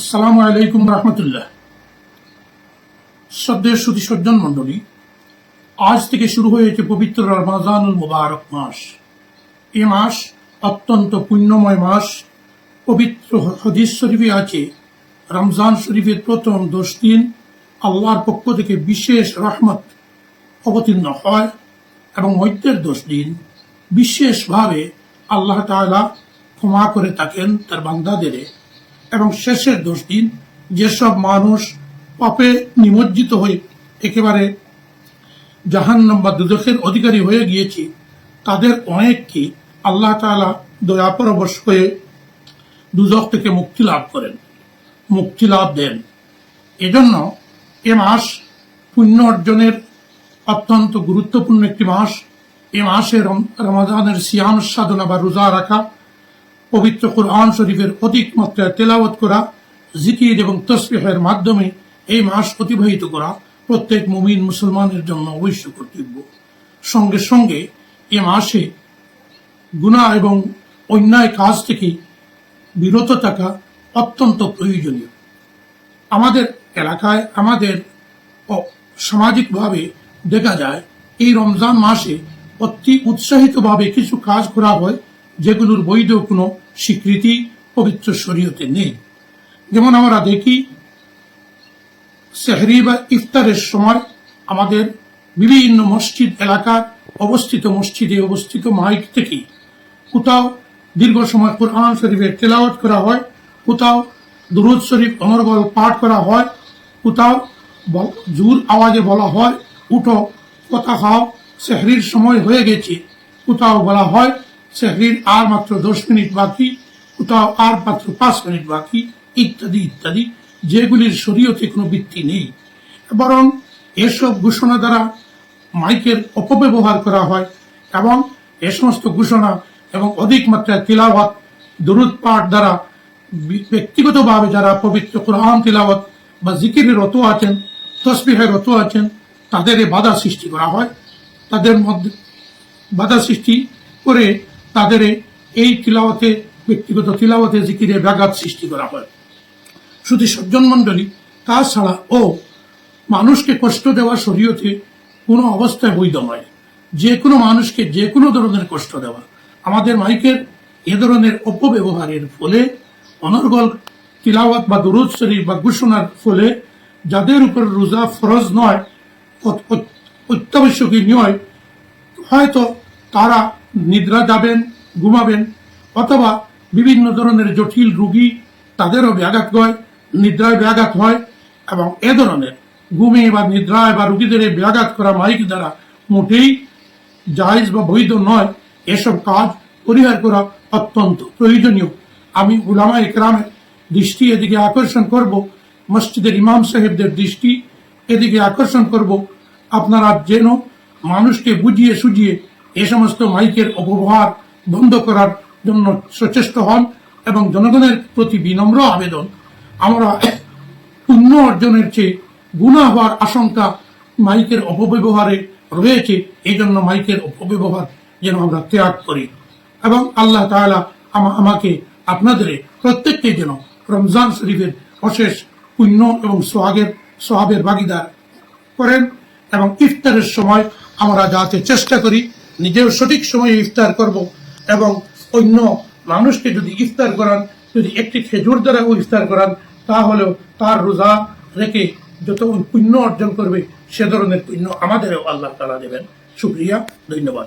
আসসালামু আলাইকুম রহমতুল্লাহ। শ্রদ্ধেয় সুধী সজ্জন মণ্ডলী, আজ থেকে শুরু হয়েছে পবিত্র রমাজানুল মুবারক মাস। এ মাস অত্যন্ত পুণ্যময় মাস। পবিত্র হদিস শরীফে আছে, রমজান শরীফের প্রথম দশ দিন আল্লাহর পক্ষ থেকে বিশেষ রহমত অবতীর্ণ হয় এবং মধ্যের দশ দিন বিশেষভাবে আল্লাহ তাআলা ক্ষমা করে থাকেন তার বান্দাদের এবং শেষের দশ দিন যেসব মানুষ পাপে নিমজ্জিত হয়ে একেবারে জাহান্নাম বা দুদকের অধিকারী হয়ে গিয়েছে, তাদের অনেককে আল্লাহ তাআলা দয়া পরবশ হয়ে দুদক থেকে মুক্তি লাভ করেন, মুক্তি লাভ দেন। এজন্য এ মাস পুণ্য অর্জনের অত্যন্ত গুরুত্বপূর্ণ একটি মাস। এ মাসে রম- রমাদানের সিয়াম সাধনা বা রোজা রাখা পবিত্র কোরআন শরীফের অধিক মাত্রায় তেলাওয়াত করা, জিকির এবং তসবিহের মাধ্যমে এই মাস অতিবাহিত করা প্রত্যেক মুমিন মুসলমানের জন্য অবশ্য কর্তব্য। সঙ্গে সঙ্গে এ মাসে গুনাহ এবং অন্যায় কাজ থেকে বিরত থাকা অত্যন্ত প্রয়োজনীয়। আমাদের এলাকায়, আমাদের সামাজিকভাবে দেখা যায়, এই রমজান মাসে অতি উৎসাহিতভাবে কিছু কাজ করা হয়। যেগুলোর বৈধ কোনো স্বীকৃতি পবিত্র শরীয়তে নেই। যেমন আমরা দেখি, সেহরি বা ইফতারের সময় আমাদের বিভিন্ন মসজিদ এলাকার অবস্থিত, মসজিদে অবস্থিত মাইক থেকে কোথাও দীর্ঘ সময় কোরআন শরীফের তেলাওয়াত করা হয়, কোথাও দুরুদ শরীফ অনর্গল পাঠ করা হয়, কোথাও জোর আওয়াজে বলা হয়, উঠো, কথা খাও, সেহরির সময় হয়ে গেছে, কোথাও বলা হয় সেহরির আর মাত্র দশ মিনিট বাকি, কোথাও আর মাত্র পাঁচ মিনিট বাকি, ইত্যাদি ইত্যাদি, যেগুলির শরীয়তে কোনো ভিত্তি নেই। বরং এসব ঘোষণা দ্বারা মাইকের অপব্যবহার করা হয় এবং এ সমস্ত ঘোষণা এবং অধিক মাত্রায় তিলাওয়াত, দুরুদ পাঠ দ্বারা ব্যক্তিগতভাবে যারা পবিত্র কোরআন তিলাওয়াত বা জিকিরের রত আছেন, তসবিহের রত আছেন, তাদের বাধা সৃষ্টি করা হয়। তাদের মধ্যে বাধা সৃষ্টি করে তাদের এই তিলাওয়াতে, ব্যক্তিগত তিলাওয়াতে জিকিরে ব্যাঘাত সৃষ্টি করা হয়। শুধু সজ্জন মণ্ডলী তাছাড়া ও মানুষকে কষ্ট দেওয়া শরীয়তে কোনো অবস্থায় বৈধ নয়। যে কোনো মানুষকে যে কোনো ধরনের কষ্ট দেওয়া। আমাদের মাইকের এ ধরনের অপব্যবহারের ফলে, অনর্গল তিলাওয়াত বা দরুদ শরীফ বা ঘোষণার ফলে যাদের উপর রোজা ফরজ নয়, অত- অত- অত্যাবশ্যকীয় নয়, হয়তো তারা নিদ্রা যাবেন, ঘুমাবেন, অথবা বিভিন্ন ধরনের জটিল রুগী তাদেরও ব্যাঘাত হয়, নিদ্রায় ব্যাঘাত হয়, এবং এ ধরনের ঘুমে বা নিদ্রায় বা রুগীদের ব্যাঘাত করা মাইক দ্বারা মোটেই জায়জ বা বৈধ নয়। এসব কাজ পরিহার করা অত্যন্ত প্রয়োজনীয়। আমি উলামা ইকরামের দৃষ্টি এদিকে আকর্ষণ করব, মসজিদের ইমাম সাহেবদের দৃষ্টি এদিকে আকর্ষণ করব। আপনারা যেন মানুষকে বুঝিয়ে সুঝিয়ে এ সমস্ত মাইকের অপব্যবহার বন্ধ করার জন্য সচেষ্ট হন এবং জনগণের প্রতি বিনম্র আবেদন। আমরা পুণ্য অর্জনের চেয়ে গুণা হওয়ার আশঙ্কা মাইকের অপব্যবহারে রয়েছে এই জন্য মাইকের অপব্যবহার যেন আমরা ত্যাগ করি। এবং আল্লাহ আমা- আমাকে আপনাদের প্রত্যেককে যেন রমজান শরীফের অশেষ পুণ্য এবং সোহাগের সোহাবের ভাগিদার করেন এবং ইফতারের সময় আমরা যাতে চেষ্টা করি নিজেও সঠিক সময়ে ইফতার করব এবং অন্য মানুষকে যদি ইফতার করান, যদি একটি খেজুর দ্বারা ইফতার করান, তাহলেও তার রোজা রেখে যত পুণ্য অর্জন করবে, সে ধরনের পুণ্য আমাদেরও আল্লাহ তালা দেবেন। শুক্রিয়া, ধন্যবাদ।